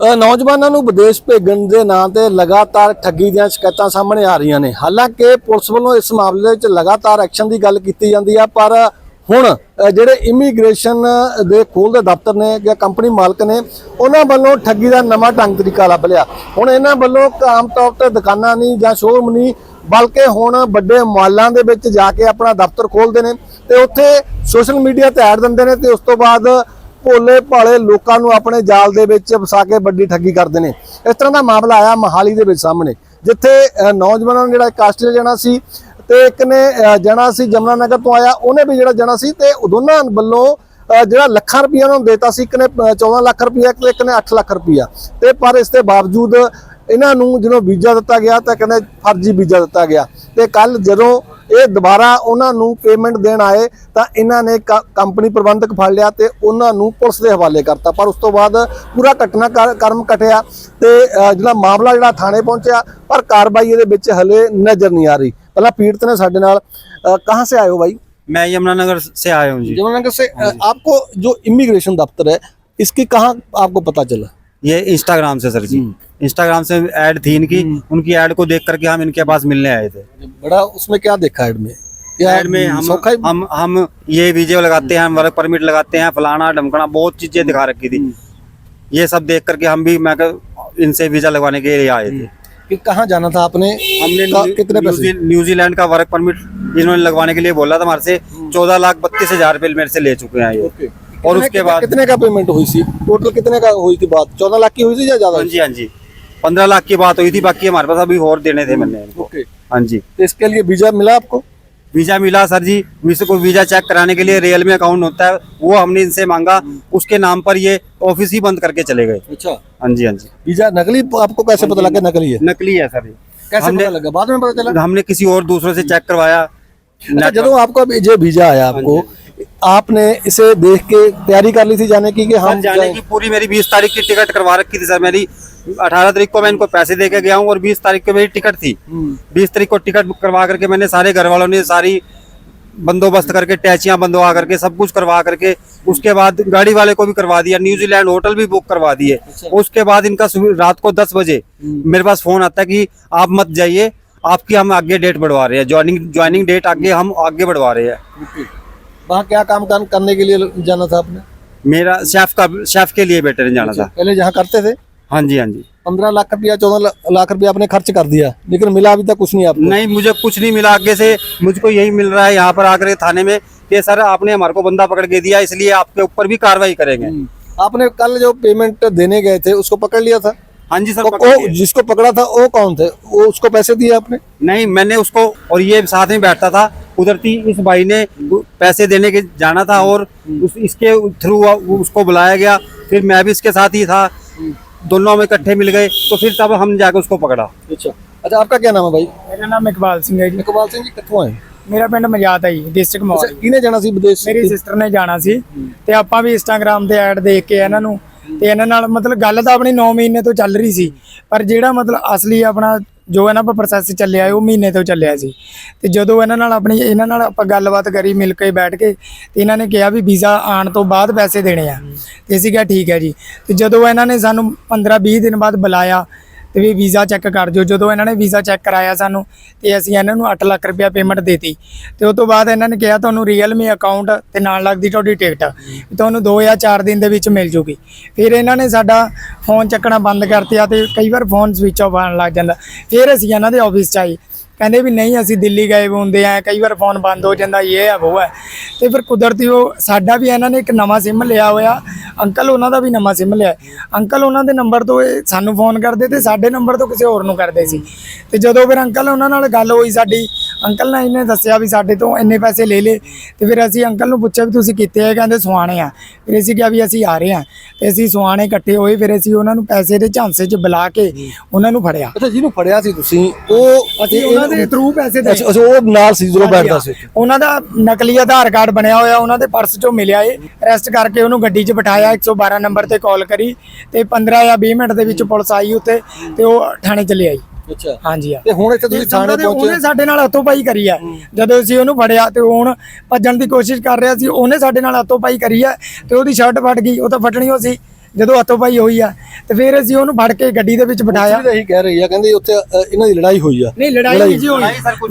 ਨੌਜਵਾਨਾਂ ਨੂੰ ਵਿਦੇਸ਼ ਭੇਜਣ ਦੇ ਨਾਂ ਤੇ ਲਗਾਤਾਰ ਠੱਗੀ ਦੀਆਂ ਸ਼ਿਕਾਇਤਾਂ ਸਾਹਮਣੇ ਆ ਰਹੀਆਂ ਨੇ। ਹਾਲਾਂਕਿ ਪੁਲਿਸ ਵੱਲੋਂ ਇਸ ਮਾਮਲੇ ਵਿੱਚ ਲਗਾਤਾਰ ਐਕਸ਼ਨ ਦੀ ਗੱਲ ਕੀਤੀ ਜਾਂਦੀ ਆ, ਪਰ ਹੁਣ ਜਿਹੜੇ ਇਮੀਗ੍ਰੇਸ਼ਨ ਦੇ ਖੋਲ ਦੇ ਦਫ਼ਤਰ ਨੇ ਜਾਂ ਕੰਪਨੀ ਮਾਲਕ ਨੇ, ਉਹਨਾਂ ਵੱਲੋਂ ਠੱਗੀ ਦਾ ਨਵਾਂ ਢੰਗ ਤਰੀਕਾ ਲੱਭ ਲਿਆ। ਹੁਣ ਇਹਨਾਂ ਵੱਲੋਂ ਆਮ ਤੌਰ ਤੇ ਦੁਕਾਨਾਂ ਨਹੀਂ ਜਾਂ ਸ਼ੋਰੂਮ ਨਹੀਂ, ਬਲਕਿ ਹੁਣ ਵੱਡੇ ਮਾਲਾਂ ਦੇ ਵਿੱਚ ਜਾ ਕੇ ਆਪਣਾ ਦਫ਼ਤਰ ਖੋਲਦੇ ਨੇ ਤੇ ਉੱਥੇ ਸੋਸ਼ਲ ਮੀਡੀਆ ਤੇ ਐਡ ਦਿੰਦੇ ਨੇ ਤੇ ਉਸ ਤੋਂ ਬਾਅਦ ਭੋਲੇ ਭਾਲੇ ਲੋਕਾਂ ਨੂੰ ਆਪਣੇ ਜਾਲ ਦੇ ਵਿੱਚ ਫਸਾ ਕੇ ਵੱਡੀ ਠੱਗੀ ਕਰਦੇ ਨੇ। ਇਸ ਤਰ੍ਹਾਂ ਦਾ ਮਾਮਲਾ ਆਇਆ ਮਹਾਲੀ ਦੇ ਵਿੱਚ ਸਾਹਮਣੇ ਜਿੱਥੇ ਨੌਜਵਾਨਾਂ ਨੂੰ ਜਿਹੜਾ ਇੱਕ ਜਾਣਾ ਸੀ ਤੇ ਇੱਕ ਨੇ ਅ, ਜਾਣਾ ਸੀ ਜਮਨਾ ਨਗਰ ਤੋਂ ਆਇਆ ਉਹਨੇ ਵੀ ਜਿਹੜਾ ਜਾਣਾ ਸੀ ਤੇ ਦੋਨਾਂ ਵੱਲੋਂ ਅ, ਜਿਹੜਾ ਲੱਖਾਂ ਰੁਪਈਆ ਉਹਨਾਂ ਨੂੰ ਦੇਤਾ ਸੀ ਇੱਕ ਨੇ ਅ, 14 ਲੱਖ ਰੁਪਈਆ ਤੇ ਇੱਕ ਨੇ 8 ਲੱਖ ਰੁਪਈਆ। ਤੇ ਪਰ ਇਸ ਦੇ ਬਾਵਜੂਦ ਇਹਨਾਂ ਨੂੰ ਜਦੋਂ ਵੀਜ਼ਾ ਦਿੱਤਾ ਗਿਆ ਤਾਂ ਕਹਿੰਦੇ ਫਰਜ਼ੀ ਵੀਜ਼ਾ ਦਿੱਤਾ ਗਿਆ। ਤੇ ਕੱਲ ਜਦੋਂ ਇਹ ਦੁਬਾਰਾ ਉਹਨਾਂ ਨੂੰ ਪੇਮੈਂਟ ਦੇਣ ਆਏ ਤਾਂ ਇਹਨਾਂ ਨੇ ਕ- ਕੰਪਨੀ ਪ੍ਰਬੰਧਕ ਫੜ ਲਿਆ ਤੇ ਉਹਨਾਂ ਨੂੰ ਪੁਲਿਸ ਦੇ ਹਵਾਲੇ ਕਰਤਾ ਪਰ ਉਸ ਤੋਂ ਬਾਅਦ ਪੂਰਾ ਘਟਨਾ ਕਰ- ਕਰਮ ਕਟਿਆ ਤੇ ਅ, ਜਿਹੜਾ ਮਾਮਲਾ ਜਿਹੜਾ ਥਾਣੇ ਪਹੁੰਚਿਆ ਪਰ ਕਾਰਵਾਈ ਇਹਦੇ ਵਿੱਚ ਹਲੇ ਨਜ਼ਰ ਨਹੀਂ ਆ ਰਹੀ ਪਹਿਲਾਂ ਪੀੜਤ ਨੇ ਸਾਡੇ ਨਾਲ ਅ, ਕਹਾਂ ਸੇ ਆਏ ਹੋ ਭਾਈ मैं यमुनानगर से आया हूँ जी जमुनानगर से अ, आपको जो इमिग्रेशन दफ्तर है इसकी कहाँ आपको पता चला ये इंस्टाग्राम से सर जी। इंस्टाग्राम से ऐड थी इनकी। उनकी ऐड को देख करके हम इनके पास मिलने आए थे। बड़ा उसमें क्या देखा ऐड में? ऐड में हम हम हम ये वीडियो लगाते हैं हम वर्क परमिट लगाते हैं फलाना ढमकना बहुत चीज़ें दिखा रखी थी। ये सब देख करके हम भी मैं इनसे वीज़ा लगवाने के लिए आए थे। कि कहाँ जाना था आपने? हमने न्यू- कितने पैसे? न्यूजीलैंड का वर्क परमिट इन्होंने लगवाने के लिए बोला था हमारे से। चौदह लाख बत्तीस हज़ार रुपये मेरे से ले चुके हैं ये। और उसके बाद कितने का पेमेंट हुई थी टोटल कितने का हुई थी बात? चौदह लाख की हुई थी या ज़्यादा हाँ जी हाँ जी। पंद्रह लाख की बात हुई थी बाकी हमारे पास अभी और देने थे मैंने। ओके हाँ जी। तो इसके लिए वीज़ा मिला आपको? वीज़ा मिला सर जी। वीज़ा को वीज़ा चेक कराने के लिए रियल में अकाउंट होता है वो हमने इनसे मांगा। उसके नाम पर ये ऑफ़िस ही बंद करके चले गए। अच्छा। हाँ जी हाँ जी। वीज़ा नकली आपको कैसे पता लगा नकली है? नकली है सर कैसे हमने पता लगा? बाद में पता चला? हमने किसी और दूसरों से चेक करवाया। अच्छा ਜਦੋਂ आपको ये वीज़ा आया आपको। आपने इसे देख के तैयारी कर ली थी जाने की कि हम जाने? की पूरी मेरी बीस तारीख की टिकट करवा रखी थी सर मेरी अठारह तारीख को मैं इनको पैसे दे के गया हूँ और बीस तारीख को मेरी टिकट थी। हम्म, बीस तारीख को टिकट करवा करके मैंने सारे घर वालों ने सारी बंदोबस्त करके टैचियाँ बंदवा करके सब कुछ करवा करके उसके बाद गाड़ी वाले को भी करवा दिया न्यूजीलैंड होटल भी बुक करवा दिए। उसके बाद इनका रात को दस बजे मेरे पास फ़ोन आता है कि आप मत जाइए आपकी हम आगे डेट बढ़वा रहे हैं ज्वाइनिंग ज्वाइनिंग डेट आगे हम आगे बढ़वा रहे हैं। वहाँ क्या काम करने के लिए जाना था आपने? मेरा शेफ का शेफ के लिए बेटर जाना था। पहले जहाँ करते थे? हाँ जी हाँ जी। पंद्रह लाख रुपया चौदह लाख रुपया आपने खर्च कर दिया लेकिन मिला अभी तक कुछ नहीं आपको? नहीं मुझे कुछ नहीं मिला। आगे से मुझको यही मिल रहा है यहाँ पर आकर थाने में कि सर आपने हमारे को बंदा पकड़ के दिया इसलिए आपके ऊपर भी कार्रवाई करेंगे। आपने कल जो पेमेंट देने गए थे उसको पकड़ लिया था? हाँ जी सर वो, पकड़ वो लिया। जिसको पकड़ा था वो कौन थे वो उसको पैसे दिए आपने नहीं मैंने उसको और ये साथ में बैठता था उधर थी इस भाई ने पैसे देने के जाना था और उस, इसके थ्रू उसको बुलाया गया फिर मैं भी इसके साथ ही था दोनों में इकट्ठे मिल गए तो फिर तब हम जाकर उसको पकड़ा अच्छा अच्छा आपका क्या नाम है भाई ਮੇਰਾ ਨਾਮ ਇਕਬਾਲ ਸਿੰਘ ਹੈ ਜੀ इकबाल सिंह जी कितों आए ਮੇਰਾ ਪਿੰਡ ਮਜਾਤ ਹੈ ਜੀ ਡਿਸਟ੍ਰਿਕਟ अच्छा ਮੋਹਾਲੀ किने जाना सी विदेश ਮੇਰੀ ਸਿਸਟਰ ਨੇ ਜਾਣਾ ਸੀ ਤੇ ਆਪਾਂ ਵੀ ਇੰਸਟਾਗ੍ਰam ਤੇ ਐਡ ਦੇਖ ਕੇ ਇਹਨਾਂ ਨੂੰ ਤੇ ਇਹਨਾਂ ਨਾਲ ਮਤਲਬ ਗੱਲ ਤਾਂ ਆਪਣੀ 9 ਮਹੀਨੇ ਤੋਂ ਚੱਲ ਰਹੀ ਸੀ, ਪਰ ਜਿਹੜਾ ਮਤਲਬ ਅਸਲੀ ਆਪਣਾ ਜੋ ਇਹਨਾਂ ਦਾ ਪ੍ਰੋਸੈਸ ਚੱਲਿਆ ਉਹ ਮਹੀਨੇ ਤੋਂ ਚੱਲਿਆ ਸੀ। ਤੇ ਜਦੋਂ ਇਹਨਾਂ ਨਾਲ ਆਪਣੀ, ਇਹਨਾਂ ਨਾਲ ਆਪਾਂ ਗੱਲਬਾਤ ਕਰੀ, ਮਿਲ ਕੇ ਬੈਠ ਕੇ, ਤੇ ਇਹਨਾਂ ਨੇ ਕਿਹਾ ਵੀ ਵੀਜ਼ਾ ਆਉਣ ਤੋਂ ਬਾਅਦ ਪੈਸੇ ਦੇਣੇ ਆ। ਤੇ ਅਸੀਂ ਕਿਹਾ ਠੀਕ ਹੈ ਜੀ। ਤੇ ਜਦੋਂ ਇਹਨਾਂ ਨੇ ਸਾਨੂੰ 15 20 ਦਿਨ ਬਾਅਦ ਬੁਲਾਇਆ ਤੇ ਵੀ ਵੀਜ਼ਾ ਚੈੱਕ ਕਰ ਦਿਓ। ਜਦੋਂ ਇਹਨਾਂ ਨੇ ਵੀਜ਼ਾ ਚੈੱਕ ਕਰਾਇਆ ਸਾਨੂੰ ਤੇ ਅਸੀਂ ਇਹਨਾਂ ਨੂੰ 8 ਲੱਖ ਰੁਪਇਆ ਪੇਮੈਂਟ ਦੇਤੀ। ਤੇ ਉਸ ਤੋਂ ਬਾਅਦ ਇਹਨਾਂ ਨੇ ਕਿਹਾ, ਤੁਹਾਨੂੰ ਰੀਅਲਮੀ ਅਕਾਊਂਟ ਤੇ ਨਾਲ ਲੱਗਦੀ ਤੁਹਾਡੀ ਟਿਕਟ ਵੀ ਤੁਹਾਨੂੰ 2 ਜਾਂ 4 ਦਿਨ ਦੇ ਵਿੱਚ ਮਿਲ ਜੂਗੀ। ਫਿਰ ਇਹਨਾਂ ਨੇ ਸਾਡਾ ਫੋਨ ਚੱਕਣਾ ਬੰਦ ਕਰਤਿਆ ਤੇ ਕਈ ਵਾਰ ਫੋਨ ਸਵਿਚ ਆਫ ਆਉਣ ਲੱਗ ਜਾਂਦਾ। ਫਿਰ ਅਸੀਂ ਇਹਨਾਂ ਦੇ ਆਫਿਸ ਚ ਆਈ ਕਹਿੰਦੇ ਵੀ ਨਹੀਂ, ਅਸੀਂ ਦਿੱਲੀ ਗਏ ਹੁੰਦੇ ਆ। ਕਈ ਵਾਰ ਫੋਨ ਬੰਦ ਹੋ ਜਾਂਦਾ, ਇਹ ਹੈ ਉਹ ਹੈ ਤੇ ਫਿਰ ਕੁਦਰਤੀ ਉਹ ਸਾਡਾ ਵੀ ਇਹਨਾਂ ਨੇ ਇੱਕ ਨਵਾਂ ਸਿਮ ਲਿਆ ਹੋਇਆ। ਅੰਕਲ ਉਹਨਾਂ ਦਾ ਵੀ ਨਵਾਂ ਸਿਮ ਲਿਆ ਅੰਕਲ ਉਹਨਾਂ ਦੇ ਨੰਬਰ ਤੋਂ ਇਹ ਸਾਨੂੰ ਫੋਨ ਕਰਦੇ ਤੇ ਸਾਡੇ ਨੰਬਰ ਤੋਂ ਕਿਸੇ ਹੋਰ ਨੂੰ ਕਰਦੇ ਸੀ। ਤੇ ਜਦੋਂ ਫਿਰ ਅੰਕਲ ਉਹਨਾਂ ਨਾਲ ਗੱਲ ਹੋਈ ਸਾਡੀ ਅੰਕਲ ਨੇ ਇਹਨੇ ਦੱਸਿਆ ਵੀ ਸਾਡੇ ਤੋਂ ਇੰਨੇ ਪੈਸੇ ਲੈ ਲੇ ਤੇ ਫਿਰ ਅਸੀਂ ਅੰਕਲ ਨੂੰ ਪੁੱਛਿਆ ਵੀ ਤੁਸੀਂ ਕਿੱਥੇ ਆ ਕਹਿੰਦੇ ਸੁਹਾਣੇ ਆ। ਫਿਰ ਅਸੀਂ ਕਿਹਾ ਵੀ ਅਸੀਂ ਆ ਰਹੇ ਆ ਤੇ ਅਸੀਂ ਸੁਹਾਣੇ ਇਕੱਠੇ ਹੋਏ ਫਿਰ ਅਸੀਂ ਉਹਨਾਂ ਨੂੰ ਪੈਸੇ ਦੇ ਝਾਂਸੇ 'ਚ ਬੁਲਾ ਕੇ ਉਹਨਾਂ ਨੂੰ ਫੜਿਆ। ਅੱਛਾ ਜਿਹਨੂੰ ਫੜਿਆ ਸੀ ਤੁਸੀਂ ਉਹ ਅਸੀਂ ਉਹਨਾਂ ਦੇ ਥਰੂ ਪੈਸੇ ਦੇ ਅੱਛਾ, ਉਹ ਨਾਲ ਸੀ ਜਦੋਂ ਬੈਠਦਾ ਸੀ। ਉਹਨਾਂ ਦਾ ਨਕਲੀ ਆਧਾਰ ਕਾਰਡ ਬਣਿਆ ਹੋਇਆ ਉਹਨਾਂ ਦੇ ਪਰਸ ਚੋਂ ਮਿਲਿਆ ਏ ਅਰੈਸਟ ਕਰਕੇ ਉਹਨੂੰ ਗੱਡੀ 'ਚ ਬਿਠਾਇਆ 112 ਨੰਬਰ ਤੇ ਕਾਲ ਕਰੀ ਤੇ 15 ਜਾਂ 20 ਮਿੰਟ ਦੇ ਵਿੱਚ ਪੁਲਿਸ ਆਈ ਉੱਤੇ ਤੇ ਉਹ ਥਾਣੇ ਚਲੇ ਆਈ। ਅੱਛਾ। ਹਾਂਜੀ ਆ ਤੇ ਹੁਣ ਇੱਥੇ ਤੁਸੀਂ ਥਾਣੇ ਉਹਨੇ ਪਹੁੰਚੇ। ਸਾਡੇ ਨਾਲ ਹੱਥੋਂ ਪਾਈ ਕਰੀ ਆ। ਜਦੋਂ ਅਸੀਂ ਉਹਨੂੰ ਫੜਿਆ ਤੇ ਹੁਣ ਭੱਜਣ ਦੀ ਕੋਸ਼ਿਸ਼ ਕਰ ਰਿਹਾ ਸੀ ਉਹਨੇ ਸਾਡੇ ਨਾਲ ਹੱਥੋਂ ਪਾਈ ਕਰੀ ਆ ਤੇ ਉਹਦੀ ਸ਼ਰਟ ਫਟ ਗਈ ਉਹ ਤਾਂ ਫਟਣੀ ਹੋ ਸੀ ਜਦੋਂ ਹੱਥੋਂ ਪਾਈ ਹੋਈ ਆ। ਤੇ ਫਿਰ ਅਸੀਂ ਉਹਨੂੰ ਫੜ ਕੇ ਗੱਡੀ ਦੇ ਵਿੱਚ ਬਿਠਾਇਆ। ਪੁਲਿਸ ਵੀ ਤਾਂ ਇਹੀ ਕਹਿ ਰਹੀ ਆ ਕਹਿੰਦੇ ਉੱਥੇ ਅ, ਇਹਨਾਂ ਦੀ ਲੜਾਈ ਹੋਈ ਆ। ਨਹੀਂ ਲੜਾਈ ਨਹੀਂ ਜੀ ਹੋਈ।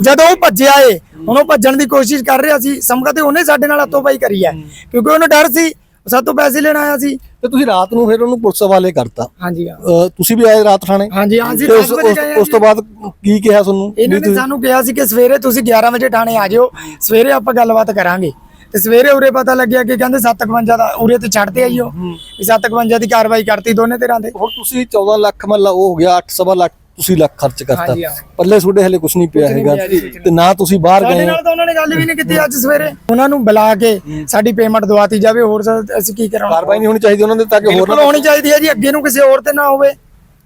ਜਦੋਂ ਉਹ ਭੱਜਿਆ ਏ ਹੁਣ ਉਹ ਭੱਜਣ ਦੀ ਕੋਸ਼ਿਸ਼ ਕਰ ਰਿਹਾ ਸੀ ਸਮਕਾ ਤੇ ਉਹਨੇ ਸਾਡੇ ਨਾਲ ਹੱਥੋਂ ਪਾਈ ਕਰੀ ਆ। ਕਿਉਂਕਿ ਉਹਨੂੰ ਡਰ ਸੀ ਸਾਡੇ ਤੋਂ ਪੈਸੇ ਲੈਣ ਆਇਆ ਸੀ। ਤੇ ਤੁਸੀਂ ਰਾਤ ਨੂੰ ਫਿਰ ਉਹਨੂੰ ਪੁਲਿਸ ਹਵਾਲੇ ਕਰਤਾ। ਹਾਂਜੀ ਹਾਂ। ਤੁਸੀਂ ਵੀ ਆਏ ਰਾਤ ਥਾਣੇ? ਹਾਂਜੀ ਹਾਂ ਜੀ ਤੇ ਉਸ 10 ਵਜੇ ਉਸ- ਗਏ ਆ ਉਸ ਤੋਂ ਬਾਅਦ ਕੀ ਕਿਹਾ ਤੁਹਾਨੂੰ? ਇਹਨਾਂ ਨੇ ਸਾਨੂੰ ਕਿਹਾ ਸੀ ਕਿ ਸਵੇਰੇ ਤੁਸੀਂ 11 ਵਜੇ ਥਾਣੇ ਆ ਜਿਓ ਸਵੇਰੇ ਆਪਾਂ ਗੱਲਬਾਤ ਕਰਾਂਗੇ। ਤੇ ਸਵੇਰੇ ਉਰੇ ਪਤਾ ਲੱਗਿਆ ਕਿ ਕਹਿੰਦੇ 751 ਦਾ ਉਰੇ ਤੇ ਛੱਡਤੇ ਆਈਓ ਵੀ 751 ਦੀ ਕਾਰਵਾਈ ਕਰਤੀ ਦੋਨੇ ਧਿਰਾਂ ਤੇ ਹੁਣ ਤੁਸੀਂ 14 ਲੱਖ ਮਤਲਬ ਉਹ ਹੋ ਗਿਆ 8 ਸਵਾ ਲੱਖ ਤੁਸੀਂ ਲੱਖ ਖਰਚ ਕਰਤਾ। ਹਾਂਜੀ, ਹਾਂ। ਪੱਲੇ ਤੁਹਾਡੇ ਹਲੇ ਕੁਝ ਨਹੀਂ ਪਿਆ ਹੈਗਾ। ਤੇ ਨਾ ਤੁਸੀਂ ਬਾਹਰ ਸਾਡੇ ਗਏ। ਨਾਲ ਤਾਂ ਉਹਨਾਂ ਨੇ ਗੱਲ ਵੀ ਨਹੀਂ ਕੀਤੀ ਅੱਜ ਸਵੇਰੇ। ਉਹਨਾਂ ਨੂੰ ਬੁਲਾ ਕੇ ਸਾਡੀ ਪੇਮੈਂਟ ਦਵਾਤੀ ਜਾਵੇ ਹੋਰ ਸਾ- ਅਸੀਂ ਕੀ ਕਰਾਂਗੇ? ਕਾਰਵਾਈ ਨਹੀਂ ਹੋਣੀ ਚਾਹੀਦੀ ਉਹਨਾਂ ਦੇ ਤਾਂ ਕਿ ਹੋਰ ਬਿਲਕੁਲ ਹੋਣੀ ਚਾਹੀਦੀ ਹੈ ਜੀ ਅੱਗੇ ਨੂੰ ਕਿਸੇ ਹੋਰ ਤੇ ਨਾ ਹੋਵੇ।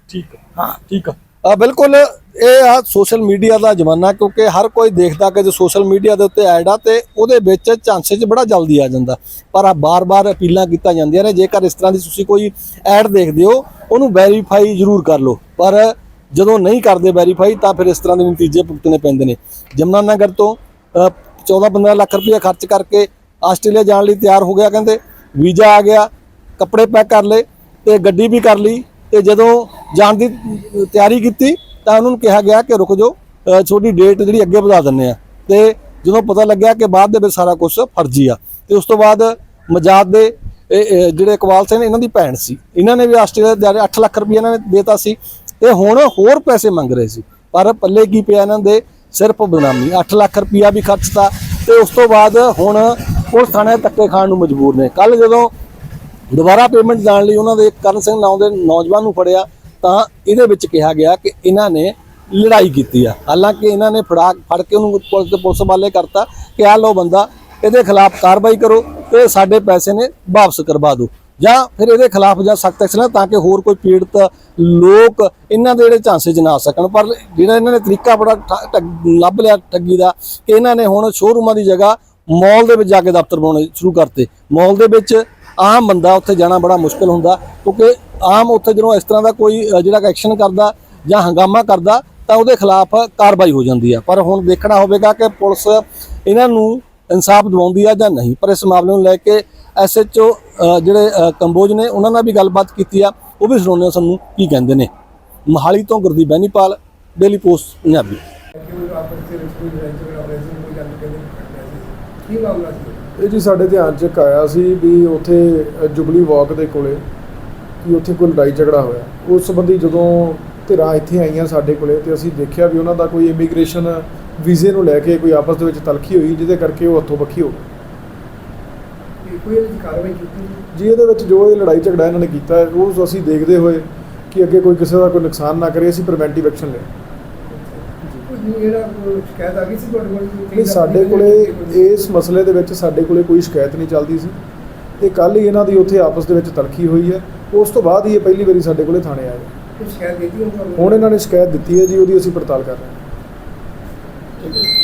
ਠੀਕ ਹਾਂ। ਠੀਕ ਆ। ਆ ਬਿਲਕੁਲ ਇਹ ਆ ਸੋਸ਼ਲ ਮੀਡੀਆ ਦਾ ਜ਼ਮਾਨਾ ਕਿਉਂਕਿ ਹਰ ਕੋਈ ਦੇਖਦਾ ਕਿ ਜੋ ਸੋਸ਼ਲ ਮੀਡੀਆ ਦੇ ਉੱਤੇ ਐਡ ਆ ਤੇ ਉਹਦੇ ਵਿੱਚ ਚਾਂਸੇ 'ਚ ਬੜਾ ਜਲਦੀ ਆ ਜਾਂਦਾ। ਪਰ ਆ ਬਾਰ-ਬਾਰ ਅਪੀਲਾਂ ਕੀਤੀਆਂ ਜਾਂਦੀਆਂ ਨੇ। ਜੇਕਰ ਇਸ ਤਰ੍ਹਾਂ ਦੀ ਤੁਸੀਂ ਕੋਈ ਐਡ ਦੇਖਦੇ ਹੋ ਉਹਨੂੰ ਵੈਰੀਫਾਈ ਜ਼ਰੂਰ ਕਰ ਲਓ। ਪਰ ਜਦੋਂ ਨਹੀਂ ਕਰਦੇ ਵੈਰੀਫਾਈ ਤਾਂ ਫਿਰ ਇਸ ਤਰ੍ਹਾਂ ਦੇ ਨਤੀਜੇ ਭੁਗਤਣੇ ਪੈਂਦੇ ਨੇ। ਜਮਨਾ ਨਗਰ ਤੋਂ 14-15 ਲੱਖ ਰੁਪਏ ਖਰਚ ਕਰਕੇ ਆਸਟ੍ਰੇਲੀਆ ਜਾਣ ਲਈ ਤਿਆਰ ਹੋ ਗਿਆ ਕਹਿੰਦੇ। ਵੀਜ਼ਾ ਆ ਗਿਆ ਕੱਪੜੇ ਪੈਕ ਕਰ ਲਏ ਤੇ ਗੱਡੀ ਵੀ ਕਰ ਲਈ ਤੇ ਜਦੋਂ ਜਾਣ ਦੀ ਤਿਆਰੀ ਕੀਤੀ ਤਾਂ ਉਹਨਾਂ ਨੂੰ ਕਿਹਾ ਗਿਆ ਕਿ ਰੁਕ ਜਾਓ ਅਹ, ਤੁਹਾਡੀ ਡੇਟ ਜਿਹੜੀ ਅੱਗੇ ਵਧਾ ਦਿੰਨੇ ਆ। ਤੇ ਜਦੋਂ ਪਤਾ ਲੱਗਿਆ ਕਿ ਬਾਅਦ ਦੇ ਵਿੱਚ ਸਾਰਾ ਕੁਝ ਫਰਜ਼ੀ ਆ ਤੇ ਉਸ ਤੋਂ ਬਾਅਦ ਮਜਾਦ ਦੇ ਜਿਹੜੇ ਇਕਬਾਲ ਸਿੰਘ ਇਹਨਾਂ ਦੀ ਭੈਣ ਸੀ। ਇਹਨਾਂ ਨੇ ਵੀ ਆਸਟ੍ਰੇਲੀਆ ਦੇ 8 ਲੱਖ ਰੁਪਏ ਇਹਨਾਂ ਨੇ ਦੇਤਾ ਸੀ। ਤੇ ਹੁਣ ਹੋਰ ਪੈਸੇ ਮੰਗ ਰਹੇ ਸੀ। ਪਰ ਪੱਲੇ ਕੀ ਪਿਆ ਇਹਨਾਂ ਦੇ? ਸਿਰਫ ਬਦਨਾਮੀ। 8 ਲੱਖ ਰੁਪਇਆ ਵੀ ਖਰਚਤਾ ਤੇ ਉਸ ਤੋਂ ਬਾਅਦ ਹੁਣ ਪੁਲਿਸ ਥਾਣੇ ਧੱਕੇ ਖਾਣ ਨੂੰ ਮਜਬੂਰ ਨੇ। ਕੱਲ ਜਦੋਂ ਦੁਬਾਰਾ ਪੇਮੈਂਟ ਜਾਣ ਲਈ ਉਹਨਾਂ ਦੇ ਕਰਨ ਸਿੰਘ ਨਾਮ ਦੇ ਨੌਜਵਾਨ ਨੂੰ ਫੜਿਆ, ਤਾਂ ਇਹਦੇ ਵਿੱਚ ਕਿਹਾ ਗਿਆ ਕਿ ਇਹਨਾਂ ਨੇ ਲੜਾਈ ਕੀਤੀ ਆ। ਹਾਲਾਂਕਿ ਇਹਨਾਂ ਨੇ ਫੜਾ ਫੜ ਕੇ ਉਹਨੂੰ ਪੁਲਿਸ ਦੇ ਪੁਲਿਸ ਵਾਲੇ ਕਰਤਾ ਕਿ ਆ ਲੋ ਬੰਦਾ, ਇਹਦੇ ਖਿਲਾਫ ਕਾਰਵਾਈ ਕਰੋ ਤੇ ਸਾਡੇ ਪੈਸੇ ਨੇ ਵਾਪਸ ਕਰਵਾ ਦਿਓ। ਜਾਂ ਫਿਰ ਇਹਦੇ ਖਿਲਾਫ ਜਾਂ ਸਖਤ ਐਕਸ਼ਨ ਤਾਂ ਕਿ ਹੋਰ ਕੋਈ ਪੀੜਤ ਲੋਕ ਇਹਨਾਂ ਦੇ ਜਿਹੜੇ ਝਾਂਸੇ 'ਚ ਨਾ ਆ ਸਕਣ। ਪਰ ਜਿਹੜਾ ਇਹਨਾਂ ਨੇ ਤਰੀਕਾ ਬੜਾ ਠ- ਲੱਭ ਲਿਆ ਠੱਗੀ ਦਾ ਕਿ ਇਹਨਾਂ ਨੇ ਹੁਣ ਸ਼ੋਰੂਮਾਂ ਦੀ ਜਗ੍ਹਾ ਮਾਲ ਦੇ ਵਿੱਚ ਜਾ ਕੇ ਦਫ਼ਤਰ ਬਣਾਉਣੇ ਸ਼ੁਰੂ ਕਰਤੇ। ਮਾਲ ਦੇ ਵਿੱਚ ਆਮ ਬੰਦਾ ਉੱਥੇ ਜਾਣਾ ਬੜਾ ਮੁਸ਼ਕਲ ਹੁੰਦਾ ਕਿਉਂਕਿ ਆਮ ਉੱਥੇ ਜਦੋਂ ਇਸ ਤਰ੍ਹਾਂ ਦਾ ਕੋਈ ਜਿਹੜਾ ਐਕਸ਼ਨ ਕਰਦਾ ਜਾਂ ਹੰਗਾਮਾ ਕਰਦਾ ਤਾਂ ਉਹਦੇ ਖਿਲਾਫ ਕਾਰਵਾਈ ਹੋ ਜਾਂਦੀ ਆ। ਪਰ ਹੁਣ ਦੇਖਣਾ ਹੋਵੇਗਾ ਕਿ ਪੁਲਿਸ ਇਹਨਾਂ ਨੂੰ ਇਨਸਾਫ ਦਿਵਾਉਂਦੀ ਆ ਜਾਂ ਨਹੀਂ? ਪਰ ਇਸ ਮਾਮਲੇ ਨੂੰ ਲੈ ਕੇ ਐਸਐਚਓ ਜਿਹੜੇ ਕੰਬੋਜ ਨੇ ਉਹਨਾਂ ਨਾਲ ਵੀ ਗੱਲਬਾਤ ਕੀਤੀ ਆ। ਉਹ ਵੀ ਸੁਣਾਉਂਦੇ ਆ ਸਾਨੂੰ ਕੀ ਕਹਿੰਦੇ ਨੇ। ਮਹਾਲੀ ਤੋਂ ਗੁਰਦੀਪ ਬੈਨੀਪਾਲ ਡੇਲੀ ਪੋਸਟ ਪੰਜਾਬੀ। ਇਹ ਜੀ ਸਾਡੇ ਧਿਆਨ 'ਚ ਇੱਕ ਆਇਆ ਸੀ ਵੀ ਉੱਥੇ ਜੁਬਲੀ ਵਾਕ ਦੇ ਕੋਲੇ ਕਿ ਉੱਥੇ ਕੋਈ ਲੜਾਈ ਝਗੜਾ ਹੋਇਆ। ਉਸ ਸੰਬੰਧੀ ਜਦੋਂ ਧਿਰਾਂ ਇੱਥੇ ਆਈਆਂ ਸਾਡੇ ਕੋਲੇ ਤੇ ਅਸੀਂ ਦੇਖਿਆ ਵੀ ਉਹਨਾਂ ਦਾ ਕੋਈ ਇਮੀਗ੍ਰੇਸ਼ਨ ਵੀਜ਼ੇ ਨੂੰ ਲੈ ਕੇ ਕੋਈ ਆਪਸ ਦੇ ਵਿੱਚ ਤਲਖੀ ਹੋਈ ਜਿਹਦੇ ਕਰਕੇ ਉਹ ਹੱਥੋਂ ਬੱਖੀ ਹੋ ਗਏ। ਕੋਈ ਇਹਦੀ ਕਾਰਵਾਈ ਕੀਤੀ ਜੀ ਇਹਦੇ ਵਿੱਚ ਜੋ ਇਹ ਲੜਾਈ ਝਗੜਾ ਇਹਨਾਂ ਨੇ ਕੀਤਾ ਹੈ, ਉਹ ਅਸੀਂ ਦੇਖਦੇ ਹੋਏ ਕਿ ਅੱਗੇ ਕੋਈ ਕਿਸੇ ਦਾ ਕੋਈ ਨੁਕਸਾਨ ਨਾ ਕਰੇ ਅਸੀਂ ਪ੍ਰੀਵੈਂਟਿਵ ਐਕਸ਼ਨ ਲਿਆ ਜਿਹੜਾ ਸ਼ਿਕਾਇਤ ਆ ਗਈ ਸੀ ਤੁਹਾਡੇ ਕੋਲ? ਨਹੀਂ ਸਾਡੇ ਕੋਲੇ ਇਸ ਮਸਲੇ ਦੇ ਵਿੱਚ ਸਾਡੇ ਕੋਲੇ ਕੋਈ ਸ਼ਿਕਾਇਤ ਨਹੀਂ ਚੱਲਦੀ ਸੀ। ਤੇ ਕੱਲ ਹੀ ਇਹਨਾਂ ਦੀ ਉੱਥੇ ਆਪਸ ਦੇ ਵਿੱਚ ਤਲਖੀ ਹੋਈ ਹੈ। ਉਸ ਤੋਂ ਬਾਅਦ ਹੀ ਇਹ ਪਹਿਲੀ ਵਾਰੀ ਸਾਡੇ ਕੋਲੇ ਥਾਣੇ ਆਏ। ਸ਼ਿਕਾਇਤ ਕੀਤੀ ਹੁਣ ਇਹਨਾਂ ਨੇ ਸ਼ਿਕਾਇਤ ਦਿੱਤੀ ਹੈ ਜੀ ਉਹਦੀ ਅਸੀਂ ਪੜਤਾਲ ਕਰ ਰਹੇ ਹਾਂ। believe.